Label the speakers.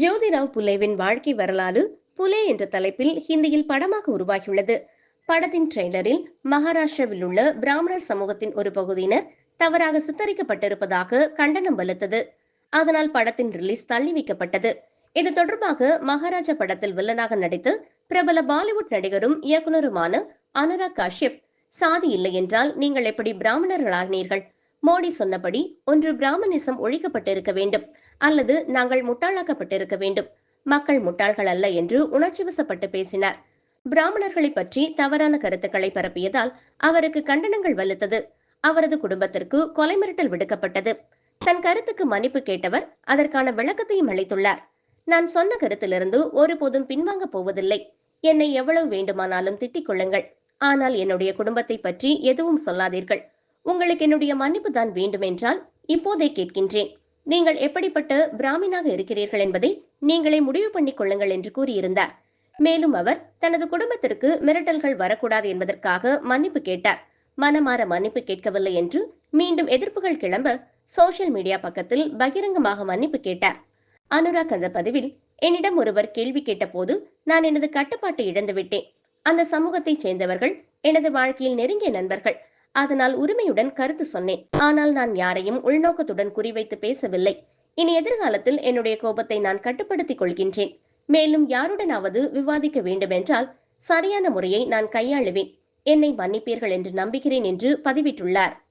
Speaker 1: ஜோதிராவ் புலேவின் வாழ்க்கை வரலாறு புலே என்ற தலைப்பில் ஹிந்தியில் படமாக உருவாகியுள்ளது. படத்தின் ட்ரெய்லரில் மகாராஷ்டிராவில் உள்ள பிராமணர் சமூகத்தின் ஒரு பகுதியினர் தவறாக சித்தரிக்கப்பட்டிருப்பதாக கண்டனம் வலுத்தது. அதனால் படத்தின் ரிலீஸ் தள்ளி வைக்கப்பட்டது. இது தொடர்பாக மகாராஜா படத்தில் வில்லனாக நடித்து பிரபல பாலிவுட் நடிகரும் இயக்குனருமான அனுராக் காஷ்யப் சாதி இல்லை என்றால் நீங்கள் எப்படி பிராமணர்களாகினீர்கள் மோடி சொன்னபடி ஒன்று பிராமணிசம் ஒழிக்கப்பட்டிருக்க வேண்டும் அல்லது நாங்கள் முட்டாளாக்கப்பட்டிருக்க வேண்டும். மக்கள் முட்டாள்கள் அல்ல என்று உணர்ச்சிவசப்பட்டு பேசினார். பிராமணர்களை பற்றி தவறான கருத்துக்களை பரப்பியதால் அவருக்கு கண்டனங்கள் வலுத்தது. அவரது குடும்பத்திற்கு கொலை மிரட்டல் விடுக்கப்பட்டது. தன் கருத்துக்கு மன்னிப்பு கேட்டவர் அதற்கான விளக்கத்தையும் அளித்துள்ளார். நான் சொன்ன கருத்திலிருந்து ஒருபோதும் பின்வாங்க போவதில்லை. என்னை எவ்வளவு வேண்டுமானாலும் திட்டிக் கொள்ளுங்கள். ஆனால் என்னுடைய குடும்பத்தை பற்றி எதுவும் சொல்லாதீர்கள். உங்களுக்கு என்னுடைய மன்னிப்பு தான் வேண்டுமென்றால் இப்போதே கேட்கின்றேன். நீங்கள் எப்படிப்பட்ட பிராமினாக இருக்கிறீர்கள் என்பதை நீங்களே முடிவு பண்ணிக் கொள்ளுங்கள் என்று கூறியிருந்தார். மேலும் அவர் தனது குடும்பத்திற்கு மிரட்டல்கள் வரக்கூடாது என்பதற்காக மன்னிப்பு கேட்டார். மனமாற மன்னிப்பு கேட்கவில்லை என்று மீண்டும் எதிர்ப்புகள் கிளம்ப சோஷியல் மீடியா பக்கத்தில் பகிரங்கமாக மன்னிப்பு கேட்டார். அனுராக் அந்த பதிவில் என்னிடம் ஒருவர் கேள்வி கேட்டபோது நான் எனது கட்டுப்பாட்டை இழந்துவிட்டேன். அந்த சமூகத்தைச் சேர்ந்தவர்கள் எனது வாழ்க்கையில் நெருங்கிய நண்பர்கள் அதனால் உரிமையுடன் கருத்து சொன்னேன். ஆனால் நான் யாரையும் உள்நோக்கத்துடன் குறிவைத்து பேசவில்லை. இனி எதிர்காலத்தில் என்னுடைய கோபத்தை நான் கட்டுப்படுத்திக் கொள்கின்றேன். மேலும் யாருடனாவது விவாதிக்க வேண்டுமென்றால் சரியான முறையை நான் கையாளுவேன். என்னை மன்னிப்பீர்கள் என்று நம்புகிறேன் என்று பதிவிட்டுள்ளார்.